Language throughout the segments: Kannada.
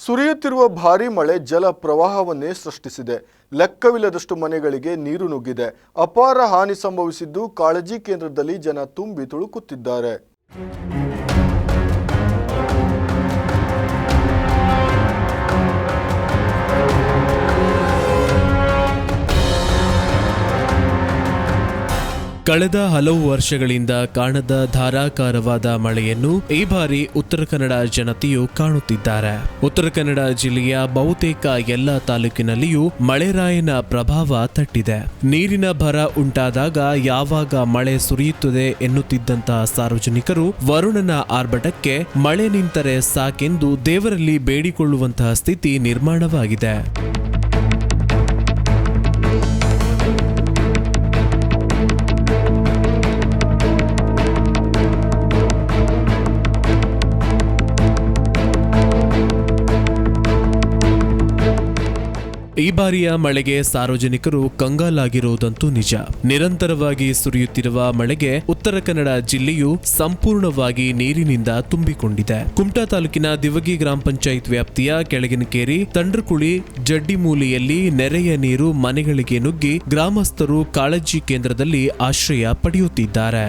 ಸುರಿಯುತ್ತಿರುವ ಭಾರೀ ಮಳೆ ಜಲ ಪ್ರವಾಹವನ್ನೇ ಸೃಷ್ಟಿಸಿದೆ. ಲೆಕ್ಕವಿಲ್ಲದಷ್ಟು ಮನೆಗಳಿಗೆ ನೀರು ನುಗ್ಗಿದೆ. ಅಪಾರ ಹಾನಿ ಸಂಭವಿಸಿದ್ದು ಕಾಳಜಿ ಕೇಂದ್ರದಲ್ಲಿ ಜನ ತುಂಬಿ ತುಳುಕುತ್ತಿದ್ದಾರೆ. ಕಳೆದ ಹಲವು ವರ್ಷಗಳಿಂದ ಕಾಣದ ಧಾರಾಕಾರವಾದ ಮಳೆಯನ್ನು ಈ ಬಾರಿ ಉತ್ತರ ಕನ್ನಡ ಜನತೆಯು ಕಾಣುತ್ತಿದ್ದಾರೆ. ಉತ್ತರ ಕನ್ನಡ ಜಿಲ್ಲೆಯ ಬಹುತೇಕ ಎಲ್ಲ ತಾಲೂಕಿನಲ್ಲಿಯೂ ಮಳೆರಾಯನ ಪ್ರಭಾವ ತಟ್ಟಿದೆ. ನೀರಿನ ಭರ ಉಂಟಾದಾಗ ಯಾವಾಗ ಮಳೆ ಸುರಿಯುತ್ತದೆ ಎನ್ನುತ್ತಿದ್ದಂತಹ ಸಾರ್ವಜನಿಕರು ವರುಣನ ಆರ್ಭಟಕ್ಕೆ ಮಳೆ ನಿಂತರೆ ಸಾಕೆಂದು ದೇವರಲ್ಲಿ ಬೇಡಿಕೊಳ್ಳುವಂತಹ ಸ್ಥಿತಿ ನಿರ್ಮಾಣವಾಗಿದೆ. ಈ ಬಾರಿಯ ಮಳೆಗೆ ಸಾರ್ವಜನಿಕರು ಕಂಗಾಲಾಗಿರುವುದಂತೂ ನಿಜ. ನಿರಂತರವಾಗಿ ಸುರಿಯುತ್ತಿರುವ ಮಳೆಗೆ ಉತ್ತರ ಕನ್ನಡ ಜಿಲ್ಲೆಯು ಸಂಪೂರ್ಣವಾಗಿ ನೀರಿನಿಂದ ತುಂಬಿಕೊಂಡಿದೆ. ಕುಮಟಾ ತಾಲೂಕಿನ ದಿವಗಿ ಗ್ರಾಮ ಪಂಚಾಯತ್ ವ್ಯಾಪ್ತಿಯ ಕೆಳಗಿನಕೇರಿ ತಂಡ್ರಕುಳಿ ಜಡ್ಡಿಮೂಲಿಯಲ್ಲಿ ನೆರೆಯ ನೀರು ಮನೆಗಳಿಗೆ ನುಗ್ಗಿ ಗ್ರಾಮಸ್ಥರು ಕಾಳಜಿ ಕೇಂದ್ರದಲ್ಲಿ ಆಶ್ರಯ ಪಡೆಯುತ್ತಿದ್ದಾರೆ.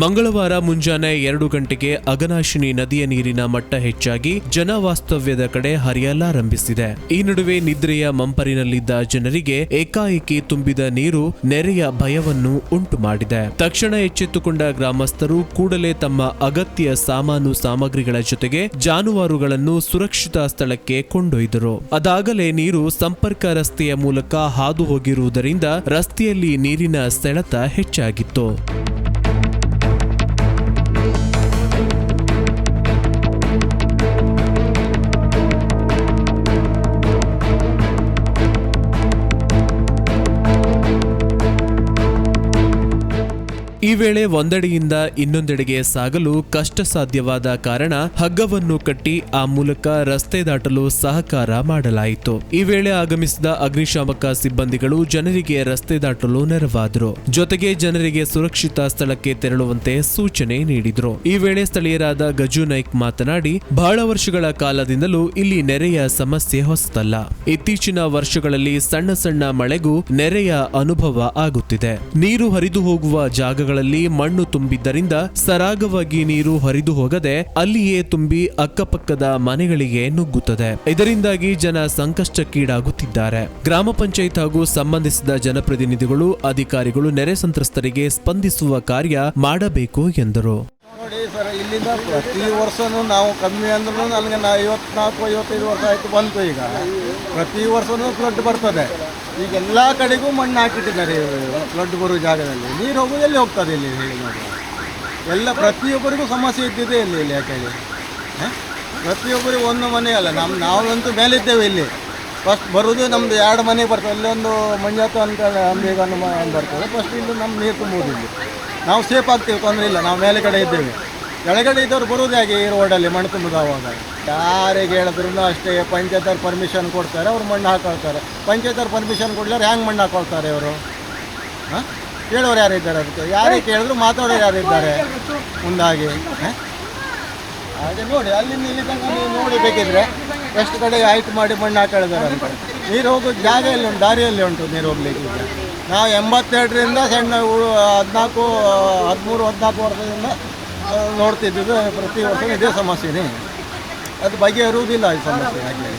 ಮಂಗಳವಾರ ಮುಂಜಾನೆ ಎರಡು ಗಂಟೆಗೆ ಅಗನಾಶಿನಿ ನದಿಯ ನೀರಿನ ಮಟ್ಟ ಹೆಚ್ಚಾಗಿ ಜನವಾಸ್ತವ್ಯದ ಕಡೆ ಹರಿಯಲಾರಂಭಿಸಿದೆ ಈ ನಡುವೆ ನಿದ್ರೆಯ ಮಂಪರಿನಲ್ಲಿದ್ದ ಜನರಿಗೆ ಏಕಾಏಕಿ ತುಂಬಿದ ನೀರು ನೆರೆಯ ಭಯವನ್ನು ಉಂಟು ಮಾಡಿದೆ. ತಕ್ಷಣ ಎಚ್ಚೆತ್ತುಕೊಂಡ ಗ್ರಾಮಸ್ಥರು ಕೂಡಲೇ ತಮ್ಮ ಅಗತ್ಯ ಸಾಮಾನು ಸಾಮಗ್ರಿಗಳ ಜೊತೆಗೆ ಜಾನುವಾರುಗಳನ್ನು ಸುರಕ್ಷಿತ ಸ್ಥಳಕ್ಕೆ ಕೊಂಡೊಯ್ದರು. ಅದಾಗಲೇ ನೀರು ಸಂಪರ್ಕ ರಸ್ತೆಯ ಮೂಲಕ ಹಾದು ಹೋಗಿರುವುದರಿಂದ ರಸ್ತೆಯಲ್ಲಿ ನೀರಿನ ಸೆಳೆತ ಹೆಚ್ಚಾಗಿತ್ತು. ಈ ವೇಳೆ ಒಂದೆಡೆಯಿಂದ ಇನ್ನೊಂದೆಡೆಗೆ ಸಾಗಲು ಕಷ್ಟ ಸಾಧ್ಯವಾದ ಕಾರಣ ಹಗ್ಗವನ್ನು ಕಟ್ಟಿ ಆ ಮೂಲಕ ರಸ್ತೆ ದಾಟಲು ಸಹಕಾರ ಮಾಡಲಾಯಿತು. ಈ ವೇಳೆ ಆಗಮಿಸಿದ ಅಗ್ನಿಶಾಮಕ ಸಿಬ್ಬಂದಿಗಳು ಜನರಿಗೆ ರಸ್ತೆ ದಾಟಲು ನೆರವಾದರು. ಜೊತೆಗೆ ಜನರಿಗೆ ಸುರಕ್ಷಿತ ಸ್ಥಳಕ್ಕೆ ತೆರಳುವಂತೆ ಸೂಚನೆ ನೀಡಿದರು. ಈ ವೇಳೆ ಸ್ಥಳೀಯರಾದ ಗಜು ನಾಯ್ಕ್ ಮಾತನಾಡಿ, ಬಹಳ ವರ್ಷಗಳ ಕಾಲದಿಂದಲೂ ಇಲ್ಲಿ ನೆರೆಯ ಸಮಸ್ಯೆ ಹೊಸತಲ್ಲ. ಇತ್ತೀಚಿನ ವರ್ಷಗಳಲ್ಲಿ ಸಣ್ಣ ಸಣ್ಣ ಮಳೆಗೂ ನೆರೆಯ ಅನುಭವ ಆಗುತ್ತಿದೆ. ನೀರು ಹರಿದು ಹೋಗುವ ಜಾಗಗಳಲ್ಲಿ ಮಣ್ಣು ತುಂಬಿದ್ದರಿಂದ ಸರಾಗವಾಗಿ ನೀರು ಹರಿದು ಹೋಗದೆ ಅಲ್ಲಿಯೇ ತುಂಬಿ ಅಕ್ಕಪಕ್ಕದ ಮನೆಗಳಿಗೆ ನುಗ್ಗುತ್ತದೆ. ಇದರಿಂದಾಗಿ ಜನ ಸಂಕಷ್ಟಕ್ಕೀಡಾಗುತ್ತಿದ್ದಾರೆ. ಗ್ರಾಮ ಪಂಚಾಯತ್ ಹಾಗೂ ಸಂಬಂಧಿಸಿದ ಜನಪ್ರತಿನಿಧಿಗಳು, ಅಧಿಕಾರಿಗಳು, ನೆರೆ ಸಂತ್ರಸ್ತರಿಗೆ ಸ್ಪಂದಿಸುವ ಕಾರ್ಯ ಮಾಡಬೇಕು ಎಂದರು. ಇಲ್ಲಿಂದ ಪ್ರತಿ ವರ್ಷನೂ ನಾವು ಕಮ್ಮಿ ಅಂದ್ರೂ ನನಗೆ ಐವತ್ನಾಲ್ಕು, ಐವತ್ತೈದು ವರ್ಷ ಈಗ. ಪ್ರತಿ ವರ್ಷನೂ ಫ್ಲಡ್ ಬರ್ತದೆ. ಈಗ ಎಲ್ಲ ಕಡೆಗೂ ಮಣ್ಣು ಹಾಕಿಟ್ಟಿದ್ದಾರೆ ಫ್ಲಡ್ ಬರುವ ಜಾಗದಲ್ಲಿ. ನೀರು ಹೋಗುವುದು ಎಲ್ಲಿ ಹೋಗ್ತದೆ ಇಲ್ಲಿ ಹೇಳಿ ನೋಡಿ. ಎಲ್ಲ ಪ್ರತಿಯೊಬ್ಬರಿಗೂ ಸಮಸ್ಯೆ ಇದ್ದಿದೆ ಇಲ್ಲಿ ಇಲ್ಲಿ ಯಾಕೆ ಹೇಳಿ? ಪ್ರತಿಯೊಬ್ಬರಿಗೂ ಒಂದು ಮನೆ ಅಲ್ಲ. ನಮ್ಮ ನಾವಂತೂ ಮೇಲಿದ್ದೇವೆ ಇಲ್ಲಿ. ಫಸ್ಟ್ ಬರೋದು ನಮ್ಮದು ಎರಡು ಮನೆ ಬರ್ತದೆ. ಅಲ್ಲೊಂದು ಮಂಜಾತು ಅಂತ ಅಂಬೇಗ ಬರ್ತದೆ. ಫಸ್ಟ್ ಇಲ್ಲಿ ನಮ್ಮ ನೀರು ತುಂಬುವುದು ಇಲ್ಲಿ. ನಾವು ಸೇಫ್ ಆಗ್ತೇವೆ, ತೊಂದರೆ ಇಲ್ಲ. ನಾವು ಮೇಲೆ ಕಡೆ ಇದ್ದೇವೆ. ಕೆಳಗಡೆ ಇದ್ದವ್ರು ಬರೋದು ಹೇಗೆ ಈ ರೋಡಲ್ಲಿ ಮಣ್ಣು ತುಂಬುದಾವಾಗ? ಯಾರಿಗೆ ಹೇಳಿದ್ರು ಅಷ್ಟೇ ಪಂಚಾಯತವ್ರು ಪರ್ಮಿಷನ್ ಕೊಡ್ತಾರೆ ಅವ್ರು ಮಣ್ಣು ಹಾಕೊಳ್ತಾರೆ. ಪಂಚಾಯತವ್ರು ಪರ್ಮಿಷನ್ ಕೊಡ್ಲಾರ ಹ್ಯಾಂಗೆ ಮಣ್ಣು ಹಾಕೊಳ್ತಾರೆ ಇವರು? ಹಾಂ? ಕೇಳೋರು ಯಾರಿದ್ದಾರೆ ಅದಕ್ಕೆ? ಯಾರೇ ಕೇಳಿದ್ರು ಮಾತಾಡೋರು ಯಾರಿದ್ದಾರೆ ಮುಂದಾಗಿ? ಹಾಗೆ ನೋಡಿ ಅಲ್ಲಿ ಇಲ್ಲಿ ತನಕ ನೀವು ನೋಡಿ ಬೇಕಿದ್ರೆ ಎಷ್ಟು ಕಡೆ ಆಯ್ತು ಮಾಡಿ ಮಣ್ಣು ಹಾಕೊಳ್ತಾರೆ ಅಂತ. ನೀರು ಹೋಗೋ ಜಾಗ ಎಲ್ಲಿ ಉಂಟು ದಾರಿಯಲ್ಲಿ ಉಂಟು ನೀರು ಹೋಗ್ಲಿಕ್ಕೆ ನಾವು ಎಂಬತ್ತೆರಡರಿಂದ ಸಣ್ಣ ಹದಿನಾಲ್ಕು ಹದಿಮೂರು ಹದಿನಾಲ್ಕು ವರ್ಷದಿಂದ ಆ, ನೋಡ್ತಿದ್ದಿದ್ದು ಪ್ರತಿ ವರ್ಷ ಇದೇ ಸಮಸ್ಯೆನೇ. ಅದು ಬಗೆಹರುವುದಿಲ್ಲ ಈ ಸಮಸ್ಯೆ ಆಗಲಿ.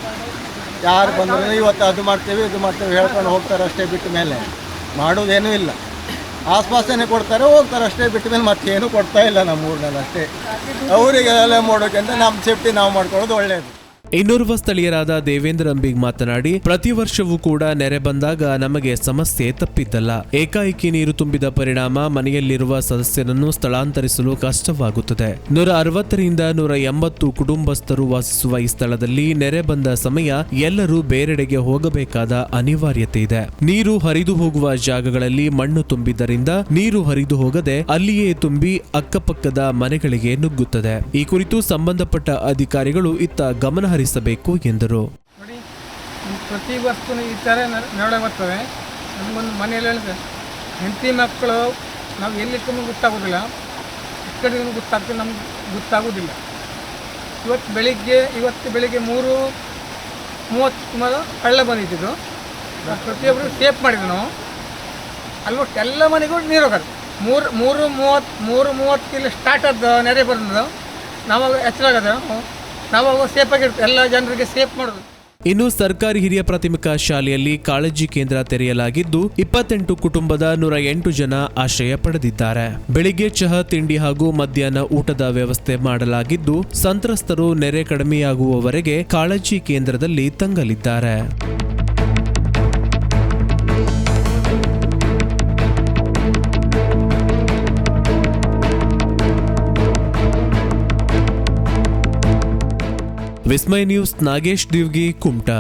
ಯಾರು ಬಂದರೂ ಇವತ್ತು ಅದು ಮಾಡ್ತೇವೆ ಇದು ಮಾಡ್ತೇವೆ ಹೇಳ್ಕೊಂಡು ಹೋಗ್ತಾರೆ ಅಷ್ಟೇ ಬಿಟ್ಟ ಮೇಲೆ. ಮಾಡೋದೇನೂ ಇಲ್ಲ. ಆಸ್ಪಾಸನೆ ಕೊಡ್ತಾರೆ ಹೋಗ್ತಾರೆ ಅಷ್ಟೇ ಬಿಟ್ಟ ಮೇಲೆ ಮತ್ತೇನು ಕೊಡ್ತಾ ಇಲ್ಲ ನಮ್ಮ ಊರಿನಲ್ಲಿ ಅಷ್ಟೇ. ಅವರಿಗೆ ಎಲ್ಲ ಮಾಡೋಕ್ಕಿಂತ ನಮ್ಮ ಸೇಫ್ಟಿ ನಾವು ಮಾಡ್ಕೊಳ್ಳೋದು ಒಳ್ಳೆಯದು ಇನ್ನೋರ್ವ ಸ್ಥಳೀಯರಾದ ದೇವೇಂದ್ರ ಅಂಬಿಗ್ ಮಾತನಾಡಿ, ಪ್ರತಿ ವರ್ಷವೂ ಕೂಡ ನೆರೆ ಬಂದಾಗ ನಮಗೆ ಸಮಸ್ಯೆ ತಪ್ಪಿದ್ದಲ್ಲ. ಏಕಾಏಕಿ ನೀರು ತುಂಬಿದ ಪರಿಣಾಮ ಮನೆಯಲ್ಲಿರುವ ಸದಸ್ಯರನ್ನು ಸ್ಥಳಾಂತರಿಸಲು ಕಷ್ಟವಾಗುತ್ತದೆ. ನೂರ ಅರವತ್ತರಿಂದ ನೂರ ಎಂಬತ್ತು ಕುಟುಂಬಸ್ಥರು ವಾಸಿಸುವ ಈ ಸ್ಥಳದಲ್ಲಿ ನೆರೆ ಬಂದ ಸಮಯ ಎಲ್ಲರೂ ಬೇರೆಡೆಗೆ ಹೋಗಬೇಕಾದ ಅನಿವಾರ್ಯತೆ ಇದೆ. ನೀರು ಹರಿದು ಹೋಗುವ ಜಾಗಗಳಲ್ಲಿ ಮಣ್ಣು ತುಂಬಿದ್ದರಿಂದ ನೀರು ಹರಿದು ಹೋಗದೆ ಅಲ್ಲಿಯೇ ತುಂಬಿ ಅಕ್ಕಪಕ್ಕದ ಮನೆಗಳಿಗೆ ನುಗ್ಗುತ್ತದೆ. ಈ ಕುರಿತು ಸಂಬಂಧಪಟ್ಟ ಅಧಿಕಾರಿಗಳು ಇತ್ತ ಗಮನ ಹರಿಸಬೇಕು ಎಂದರು. ನೋಡಿ ಪ್ರತಿ ವಸ್ತು ಈ ಥರ ನಡೆ ಬರ್ತವೆ. ನಮಗೊಂದು ಮನೆಯಲ್ಲಿ ಹೇಳಿದೆ, ಹೆಂಡತಿ ಮಕ್ಕಳು ನಾವು ಎಲ್ಲಿಕ್ಕೂ ಗೊತ್ತಾಗೋದಿಲ್ಲ. ಈ ಕಡೆ ಗೊತ್ತಾಗ್ತದೆ ನಮ್ಗೆ ಗೊತ್ತಾಗೋದಿಲ್ಲ. ಇವತ್ತು ಬೆಳಿಗ್ಗೆ ಇವತ್ತು ಬೆಳಿಗ್ಗೆ ಮೂರು, ಮೂವತ್ತು ಸುಮಾರು ಕಳ್ಳ ಬಂದಿದ್ದು ಪ್ರತಿಯೊಬ್ಬರು ಸೇಫ್ ಮಾಡಿದ್ರು ನಾವು. ಆಲ್ಮೋಸ್ಟ್ ಎಲ್ಲ ಮನೆಗೂ ನೀರು ಹೋಗೋದು. ಮೂರು ಮೂರು ಮೂವತ್ತು ಮೂರು ಮೂವತ್ತು ಇಲ್ಲಿ ಸ್ಟಾರ್ಟ್ ಆದ ನೆರೆ ಬಂದದ್ದು ನಾವಾಗ ಎಚ್ಚರ ಸೇಫ್ ಸೇಫಾಗಿರ್ತೀವಿ ಎಲ್ಲ ಜನರಿಗೆ ಸೇಫ್ ಮಾಡೋದು. ಇನ್ನು ಸರ್ಕಾರಿ ಹಿರಿಯ ಪ್ರಾಥಮಿಕ ಶಾಲೆಯಲ್ಲಿ ಕಾಳಜಿ ಕೇಂದ್ರ ತೆರೆಯಲಾಗಿದ್ದು, ಇಪ್ಪತ್ತೆಂಟು ಕುಟುಂಬದ ನೂರ ಎಂಟು ಜನ ಆಶ್ರಯ ಪಡೆದಿದ್ದಾರೆ. ಬೆಳಿಗ್ಗೆ ಚಹಾ ತಿಂಡಿ ಹಾಗೂ ಮಧ್ಯಾಹ್ನ ಊಟದ ವ್ಯವಸ್ಥೆ ಮಾಡಲಾಗಿದ್ದು, ಸಂತ್ರಸ್ತರು ನೆರೆ ಕಡಿಮೆಯಾಗುವವರೆಗೆ ಕಾಳಜಿ ಕೇಂದ್ರದಲ್ಲಿ ತಂಗಲಿದ್ದಾರೆ. ವಿಸ್ಮಯ ನ್ಯೂಸ್ ನಾಗೇಶ್ ದಿವ್ಗಿ ಕುಮಟಾ.